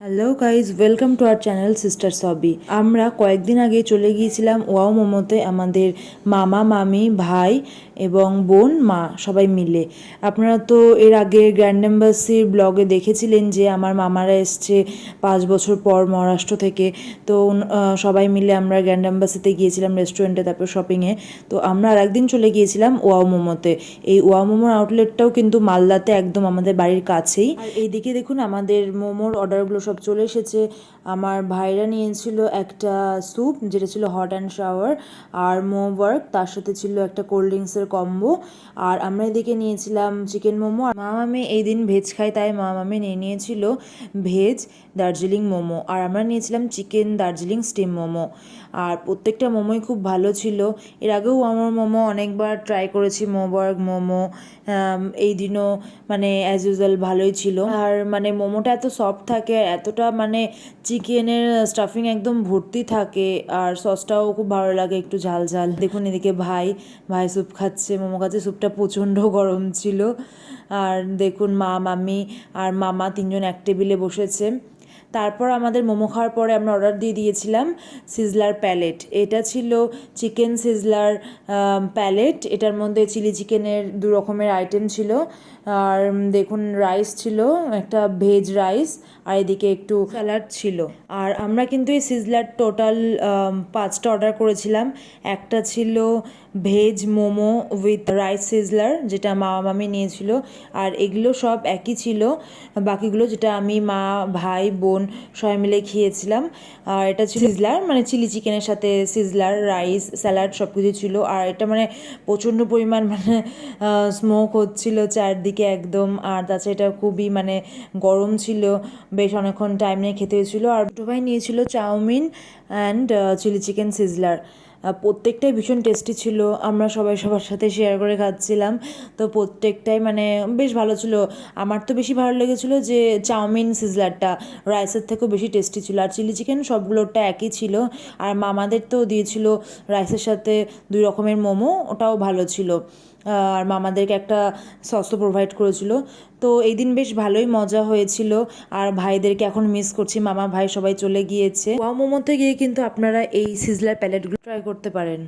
Hello guys welcome to our channel sister Sabi আমরা কয়েকদিন আগে চলে গিয়েছিলাম ওয়াও মোমোতে আমাদের মামা, মামি, ভাই এবং বোন, মা সবাই মিলে। আপনারা তো এর আগে গ্র্যান্ড এম্বাসির ব্লগে দেখেছিলেন যে আমার মামারা এসছে পাঁচ বছর পর মহারাষ্ট্র থেকে। তো সবাই মিলে আমরা গ্র্যান্ড এম্বাসিতে গিয়েছিলাম রেস্টুরেন্টে তারপর শপিংয়ে তো, আমরা আর একদিন চলে গিয়েছিলাম ওয়াও মোমোতে। এই ওয়াও মোমোর আউটলেটটাও কিন্তু মালদাতে একদম আমাদের বাড়ির কাছেই। আর এইদিকে দেখুন আমাদের মোমোর অর্ডারগুলো সব চলে এসেছে। আমার ভাইরা নিয়েছিল একটা স্যুপ যেটা ছিল হট অ্যান্ড শাওয়ার আর মো ওয়ার্ক তার সাথে ছিল একটা কোল্ড ড্রিঙ্কসের কম্বো আর আমরা এদিকে নিয়েছিলাম চিকেন মোমো। আর মা মামি এই দিন ভেজ খাই তাই মা মামি নিয়ে নিয়েছিল ভেজ দার্জিলিং মোমো। আর আমরা নিয়েছিলাম চিকেন দার্জিলিং স্টিম মোমো। আর প্রত্যেকটা মোমোই খুব ভালো ছিল। এর আগেও আমার মোমো অনেকবার ট্রাই করেছি মোবার্গ মোমো এই দিনও মানে অ্যাজ ইউজুয়াল ভালোই ছিল। আর মানে মোমোটা এত সফট থাকে আর এতটা মানে চিকেনের স্টাফিং একদম ভর্তি থাকে। আর সসটাও খুব ভালো লাগে একটু ঝাল ঝাল। দেখুন এদিকে ভাই ভাই স্যুপ খাচ্ছে, মোমো খাচ্ছে স্যুপটা প্রচণ্ড গরম ছিল। আর দেখুন মা মামি আর মামা তিনজন এক টেবিলে বসেছে। তারপর আমাদের মোমো খাওয়ার পরে আমরা অর্ডার দিয়ে দিয়েছিলাম সিজলার প্যালেট এটা ছিল চিকেন সিজলার প্যালেট এটার মধ্যে চিলি চিকেনের দু রকমের আইটেম ছিল। আর দেখুন রাইস ছিল, একটা ভেজ রাইস আর এদিকে একটু স্যালাড ছিল। আর আমরা কিন্তু এই সিজলার টোটাল পাঁচটা অর্ডার করেছিলাম। একটা ছিল veg momo with rice sizzler যেটা মা মামি নিয়েছিল। আর এগুলো সব একই ছিল। বাকিগুলো যেটা আমি মা, ভাই, বোন সবাই মিলে খেয়েছিলাম। আর এটা ছিল সিজলার মানে চিলি চিকেনের সাথে সিজলার, রাইস, স্যালাড সব কিছু ছিল। আর এটা মানে প্রচণ্ড পরিমাণ মানে স্মোক হচ্ছিল চারদিকে একদম। আর তাছাড়া এটা খুবই মানে গরম ছিল, বেশ অনেকক্ষণ টাইম নিয়ে খেতে হয়েছিল। আর দুটো ভাই নিয়েছিল chowmein and chilli chicken sizzler. প্রত্যেকটাই ভীষণ টেস্টি ছিল। আমরা সবাই সবার সাথে শেয়ার করে খাচ্ছিলাম। তো প্রত্যেকটাই মানে বেশ ভালো ছিল। আমার তো বেশি ভালো লেগেছিলো যে চাউমিন, সিজলারটা রাইসের থেকেও বেশি টেস্টি ছিল। আর চিলি চিকেন সবগুলোটা একই ছিল। আর মামাদের তো দিয়েছিল রাইসের সাথে দুই রকমের মোমো, ওটাও ভালো ছিল। আর মামাদেরকে একটা সসও প্রোভাইড করেছিল। তো এই দিন বেশ ভালোই মজা হয়েছিল। আর ভাইদেরকে এখন মিস করছি। মামা ভাই সবাই চলে গিয়েছে। ওয়া মোমোতে গিয়ে কিন্তু আপনারা এই সিজলার প্যালেটগুলো ট্রাই করতে পারেন।